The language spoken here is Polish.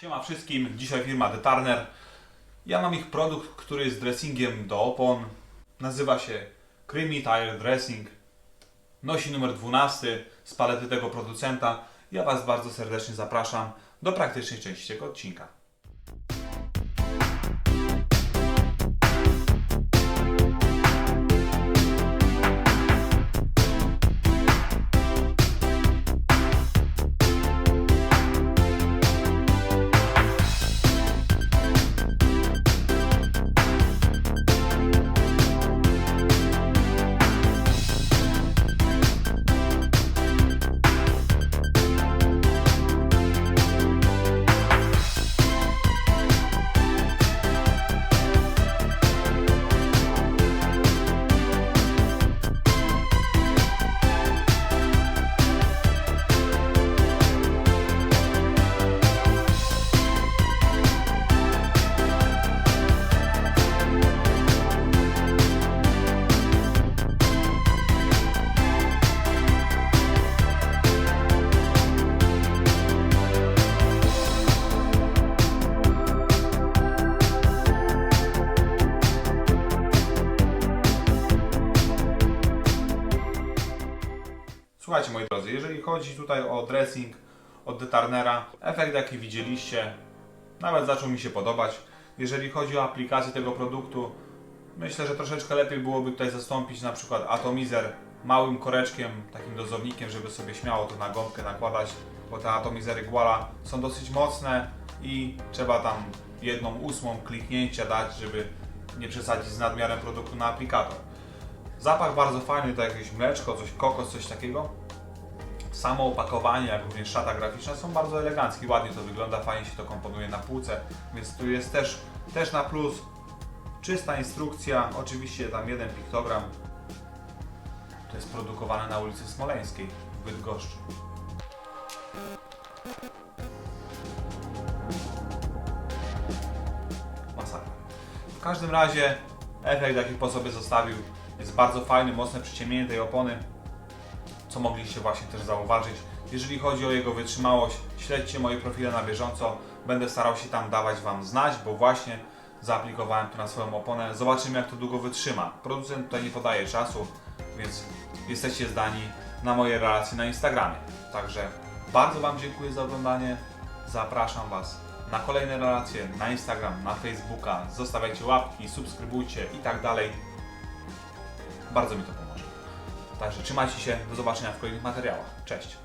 Siema wszystkim, dzisiaj firma The Turner. Ja mam ich produkt, który jest dressingiem do opon. Nazywa się Creamy Tire Dressing. Nosi numer 12 z palety tego producenta. Ja Was bardzo serdecznie zapraszam do praktycznej części tego odcinka. Słuchajcie moi drodzy, jeżeli chodzi tutaj o dressing od The Turnera, efekt jaki widzieliście, nawet zaczął mi się podobać. Jeżeli chodzi o aplikację tego produktu, myślę, że troszeczkę lepiej byłoby tutaj zastąpić na przykład atomizer małym koreczkiem, takim dozownikiem, żeby sobie śmiało to na gąbkę nakładać, bo te atomizery Guala są dosyć mocne i trzeba tam jedną ósmą kliknięcia dać, żeby nie przesadzić z nadmiarem produktu na aplikator. Zapach bardzo fajny, to jakieś mleczko, coś kokos, coś takiego. Samo opakowanie, jak również szata graficzna są bardzo eleganckie, ładnie to wygląda, fajnie się to komponuje na półce, więc tu jest też, też na plus. Czysta instrukcja, oczywiście tam jeden piktogram. To jest produkowane na ulicy Smoleńskiej w Bydgoszczy. Masakra. W każdym razie efekt jaki po sobie zostawił jest bardzo fajny, mocne przyciemnienie tej opony, co mogliście właśnie też zauważyć. Jeżeli chodzi o jego wytrzymałość, śledźcie moje profile na bieżąco. Będę starał się tam dawać Wam znać, bo właśnie zaaplikowałem to na swoją oponę. Zobaczymy jak to długo wytrzyma. Producent tutaj nie podaje czasu, więc jesteście zdani na moje relacje na Instagramie. Także bardzo Wam dziękuję za oglądanie. Zapraszam Was na kolejne relacje na Instagram, na Facebooka. Zostawiajcie łapki, subskrybujcie i tak dalej. Bardzo mi to. Także trzymajcie się, do zobaczenia w kolejnych materiałach. Cześć!